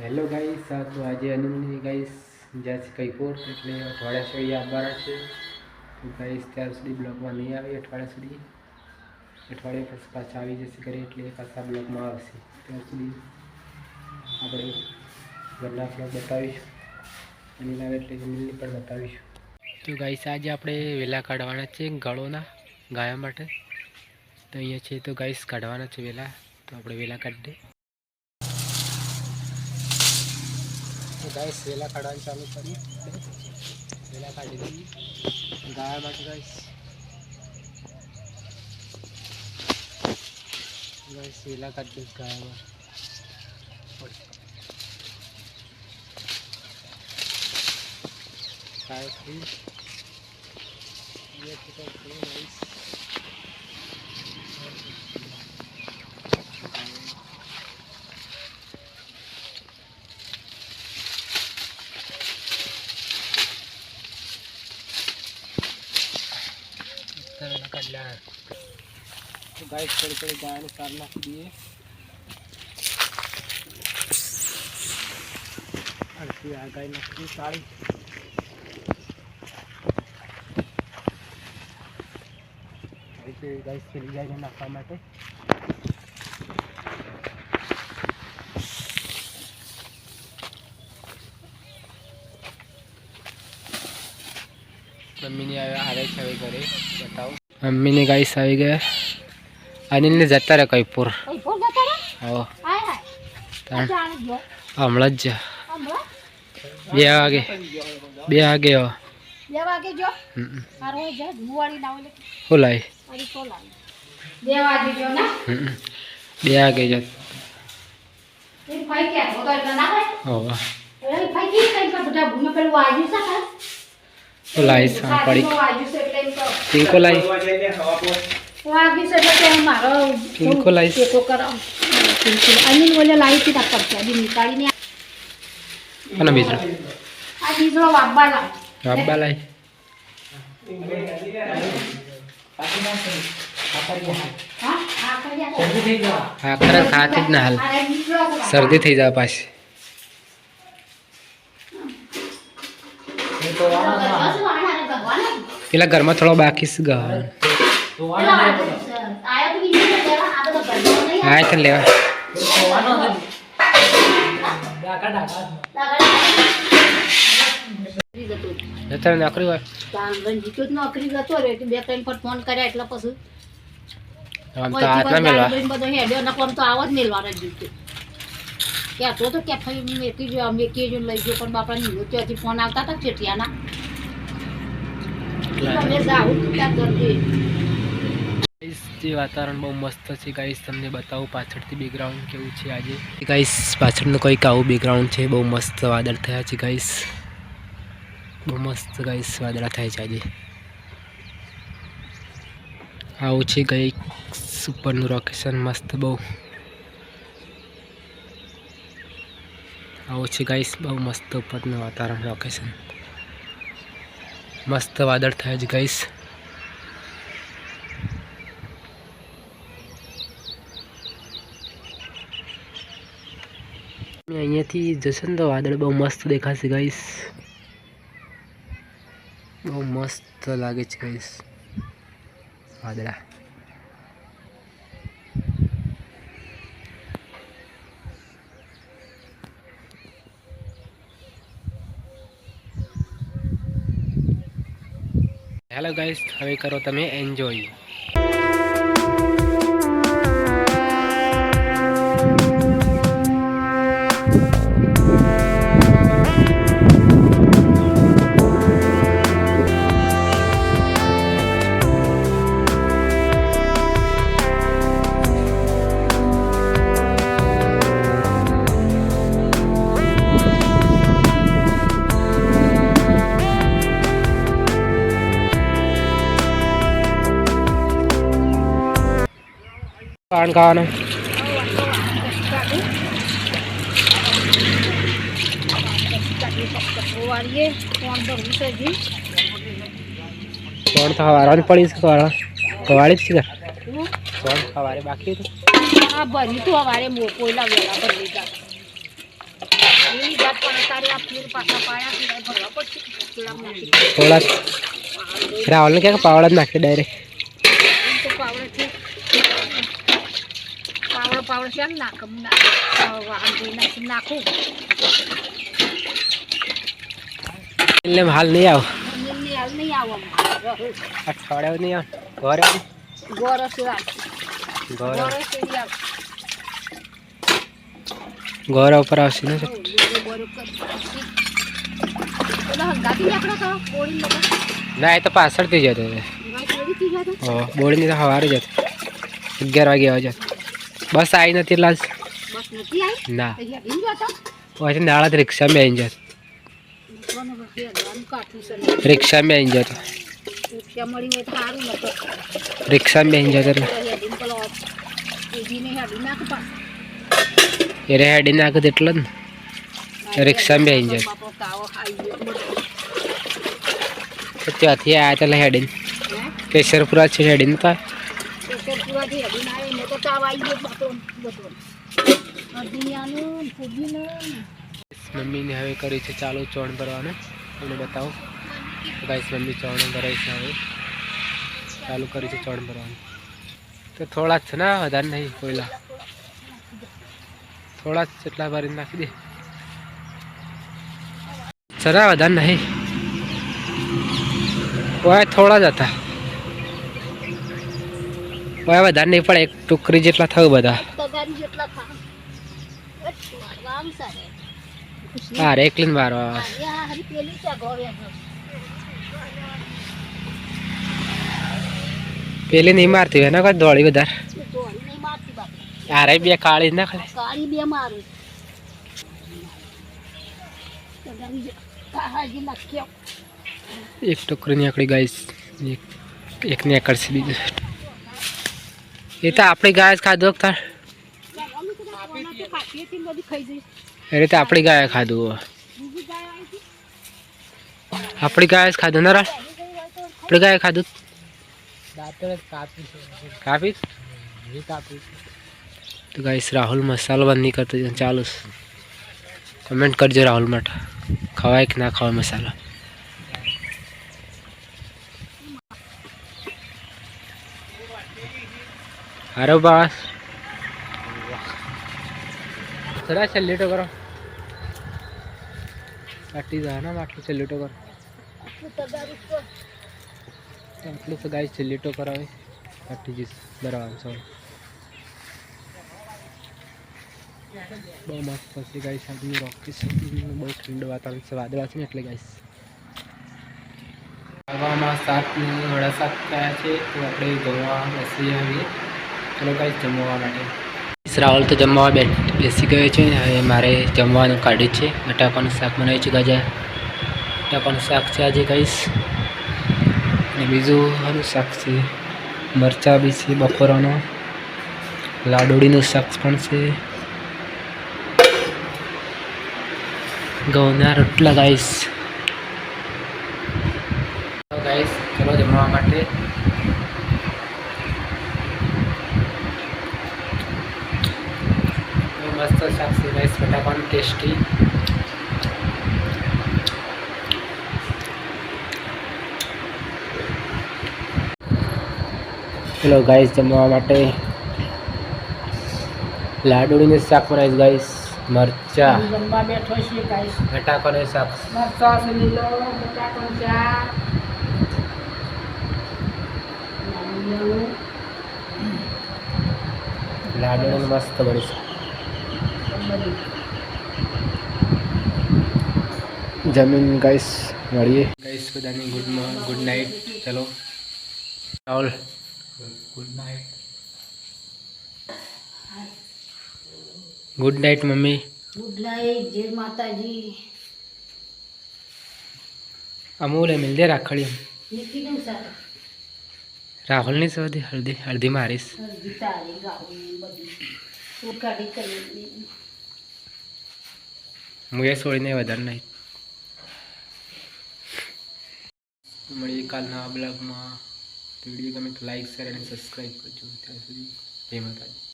Hello guys આ તો આજે અનુમની ગાઈસ જ્યાં છે કઈપોર એટલે અઠવાડિયા સુધી આવવાના છે. તો ગાઈસ ત્યાર સુધી બ્લોગમાં નહીં આવે અઠવાડિયા સુધી. અઠવાડિયા પછી પાછા આવી જશે ઘરે, એટલે પાછા બ્લોગમાં આવશે. ત્યાર સુધી આપણે ઘરના બ્લોગ બતાવીશું. અનિલ આવે એટલે જમીનની પણ બતાવીશું. તો ગાઈસ આજે આપણે વેલા કાઢવાના છે ગળોના, ગાયા માટે. તો અહીંયા છે તો ગાઈસ કાઢવાના છે વેલા. તો આપણે વેલા કાઢી તો ગાઈસ, વેલા કાઢવાની ચાલુ કરી. વેલા કાઢી દીધી ગાયા બાકી ગાઈસ. વેલા કાઢી દઈશ ગાયા ગાય ફ્રી. तो फ्री गाइस વેલા કાઢલા તો ગાઈસ થોડી થોડી ગાયને સાર નાખી દઈએ અડધી આ ગાય નાખી સારી રીતે ગાઈસ ચલી જાય છે નાખવા માટે મમ્મીને આવે આવે છે હવે ઘરે બતાવો મમ્મીને ગાઈસ આવી ગયા અનિલને જતા રહે કઈપુર હમણાં જ બે વાગે બે વાગે હો બે વાગે જો હો તો છે એટલે તો. મારો પિંકો લાઈસ. ટેકો પિંકો અનિલ બોલે લાવી હતી તાર પડશે બી નીકાળીને અને બીજો? આ બીજો વાબ્બા ખાતી જ ના હાલ. શરદી થઈ જાય પાછી. પેલા ઘરમાં થોડો બાકી છે હા તો લેવા. જતા નોકરી હોય. રંજીતો તો નોકરી જતો રહ્યો બે ત્રણ પર ફોન કર્યા એટલે પછી આમ તો ના મેળવા બધો હેડ્યો નકો આમ તો આવો જ મેળવા રંજીતો કહેતો તો કે ભાઈ મેકી જો મેકી જો લઈ ગયો પણ બાપા ની ત્યાંથી ફોન આવતા હતા ચેટિયાના તમે જાઓ ત્યાં કરજે ગાઈસ જે વાતાવરણ બહુ મસ્ત છે ગાઈસ તમને બતાવું પાછળથી બેકગ્રાઉન્ડ કેવું છે આજે. ગાઈસ પાછળનું કંઈક આવું બેકગ્રાઉન્ડ છે બહુ મસ્ત વાદળ થયા છે ગાઈસ બહુ મસ્ત ગાઈસ વાદળા થાય છે આજે. આવું છે ગઈ ઉપરનું લોકેશન મસ્ત બહુ. આવું છે ગાઈસ બહુ મસ્ત ઉપરનું વાતાવરણ લોકેશન મસ્ત વાદળ થયા છે ગઈશ અહીંયાથી જશે તો વાદળ બહુ મસ્ત દેખાશે ગઈશ બહુ મસ્ત લાગે છે ગઈશ વાદળા. હેલો ગાઈસ હવે કરો તમે એન્જોય ખાવાનું હું જી કોણ હવારવાની પડી કવાળી જ છે હું કોણ હવારે બાકી આ ભરી તું હવારે કોયલા વેલા ભરી થોડા ક્યાંક પાવડા નાખી ડાયરેક્ટ એમ તો પાવડે છે પાવડો પાવડો છે એમ નાખમ ના વાહન જોઈ નાખી નાખું એટલે હાલ નહીં આવ હાલ નહીં આવવા અઠવાડિયા નહીં આવ ઘરે આવ. ઘરે આવ ઘર ઉપર આવશે ને ના એ તો પાછળથી જતો બોડીની તો સવારે જતો અગિયાર વાગે આવે જતો બસ આવી નથી એટલે ના પછી નાળા રિક્ષામાં આવી જતો રિક્ષામાં આવી જતો રિક્ષામાં આવી જતો એટલે. હેડી નાખે એટલો જ ને. રિક્ષામાં આવી જતો ત્યાંથી આવ્યા એટલે હેડીને કેસરપુરા છે હેડીને તો મમ્મીને હવે કરી છે ચાલુ ચોણ ભરવાનું. તમને બતાવો. ગાઈસ મમ્મી ચોણ ભરાય છે હવે. ચાલુ કરી છે ચોણ ભરવાનું. તો થોડા જ છે ને વધારે નહીં, કોયલા. થોડા જ જેટલા ભરીને નાખી દે. જરા વધારે નહીં. ઓય, થોડા જ હતા. ઓય વધારે નહીં પણ એક ટુકરી જેટલા થયું બધા. હા એકલીને મારવા. પેલી નહીં મારતી હોય ને કોઈ દોડી વધારે. આરે બે કાળી ના ખાલી કાળી બે મારું. એક ટોકરી નીકળી ગાઈસ એક એક નીકળશે બીજું. એ તો આપણી ગાય જ ખાધો તાર. એ રીતે આપણી ગાય ખાધું આપણી ગાય જ ખાધું ના રાળ આપણી ગાય ખાધું? કાપી તો ગાઈસ રાહુલ મસાલો બંધ નહીં કરતો ચાલુ કમેન્ટ કરજો રાહુલ માટે. ખવાય કે ના ખવાય મસાલો? હારો બસ. થોડા છેલ્લીટો કરો. કાટી જાય ને આટલું છેલ્લીટો કરો. આટલું તો ગાય છેલ્લીટો કરાવે. કાટી જઈશ બરાબર સૌ બહુ મસ્ત પછી ગાઈસ આજની રોકી છે બહુ ઠંડુ વાતાવરણ છે, વાદળા છે ને એટલે ગાઈસ હવામાં સાત વડા સાત થયા છે, તો આપણે ગોવા બેસી આવીએ. ચલો ગાઈસ જમવા માટે. રાહુલ તો જમવા બે બેસી ગયો છે. ને હવે મારે જમવાનું કાઢ્યું છે. બટાકાનું શાક બનાવ્યું છે ગાજા બટાકાનું શાક છે આજે કહીશ અને બીજું આનું શાક છે. મરચાં બી છે બપોરાનું. લાડોળીનું શાક પણ છે. ઘઉંના રોટલા ગાઈશ ગાઈશ ચલો જમવા માટે. મસ્ત શાક રાઈસ પણ ટેસ્ટી ચલો ગાઈસ જમવા માટે લાડુડીનું શાક બનાવીશ ગાઈસ મરચા જમવા બેઠો છે ગાઈસ બટાકાનું શાક. મરચા છે લીલો બટાકાનું શાક. નારિયેળ, મસ્ત બનીશ. જમીન ગાઈસ મળીએ. ગાઈસ બધાને ગુડ ગુડ નાઇટ ચલો. Rahul. Good night good night mummy. Good night જય માતાજી. અમૂલે મિલ દે રાખડી રાહુલની સૌથી હળદી હળદી મારીશ. હળદી તારી ગાવું બધી. ઉકાળી કરી હું એ છોડીને વધારે નહીં મળીએ કાલના બ્લોગમાં વીડિયો ગમે તો લાઈક શેર અને સબસ્ક્રાઈબ કરજો ત્યાં સુધી જય માતાજી